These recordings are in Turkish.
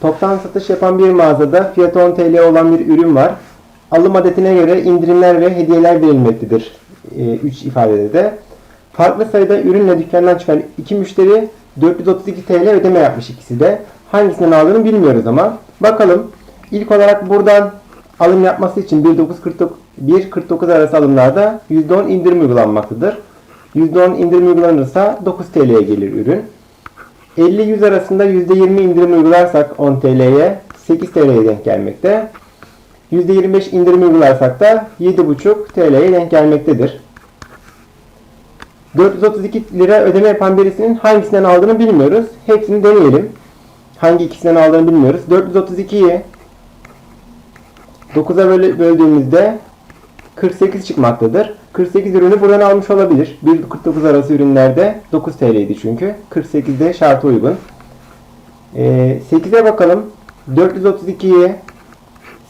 Toptan satış yapan bir mağazada fiyatı 10 TL olan bir ürün var. Alım adetine göre indirimler ve hediyeler verilmektedir. 3 ifadede de. Farklı sayıda ürünle dükkandan çıkan iki müşteri 432 TL ödeme yapmış ikisi de. Hangisinden aldığını bilmiyoruz ama. Bakalım. İlk olarak buradan alım yapması için 1.949 1.49 arası alımlarda %10 indirim uygulanmaktadır. %10 indirim uygulanırsa 9 TL'ye gelir ürün. 50-100 arasında %20 indirim uygularsak 10 TL'ye 8 TL'ye denk gelmekte. %25 indirim uygularsak da 7,5 TL'ye denk gelmektedir. 432 lira ödeme yapan birisinin hangisinden aldığını bilmiyoruz. Hepsini deneyelim. Hangi ikisinden aldığını bilmiyoruz. 432'yi 9'a böl- böldüğümüzde 48 çıkmaktadır. 48 ürünü buradan almış olabilir. 1.49 arası ürünlerde 9 TL'ydi çünkü. 48'de şartı uygun. Ee, 8'e bakalım. 432'yi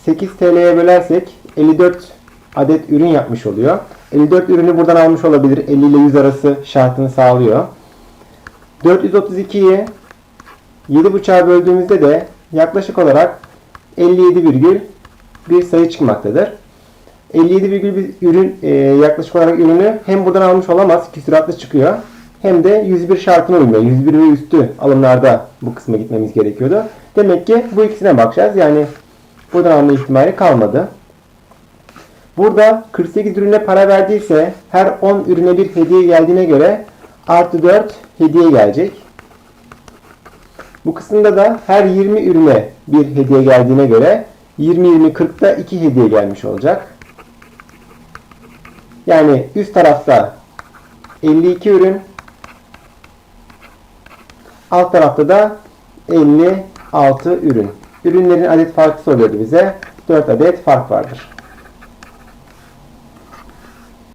8 TL'ye bölersek 54 adet ürün yapmış oluyor. 54 ürünü buradan almış olabilir. 50 ile 100 arası şartını sağlıyor. 432'yi 7.5'a böldüğümüzde de yaklaşık olarak 57 virgül bir sayı çıkmaktadır. 57 virgül bir ürün e, yaklaşık olarak ürünü hem buradan almış olamaz küsuratlı çıkıyor hem de 101 şartına uymuyor. 101 ve üstü alımlarda bu kısma gitmemiz gerekiyordu. Demek ki bu ikisine bakacağız. Yani buradan alma ihtimali kalmadı. Burada 48 ürüne para verdiyse her 10 ürüne bir hediye geldiğine göre artı 4 hediye gelecek. Bu kısımda da her 20 ürüne bir hediye geldiğine göre 20-20-40'da 2 hediye gelmiş olacak. Yani üst tarafta 52 ürün, alt tarafta da 56 ürün. Ürünlerin adet farkı soruyordu bize. 4 adet fark vardır.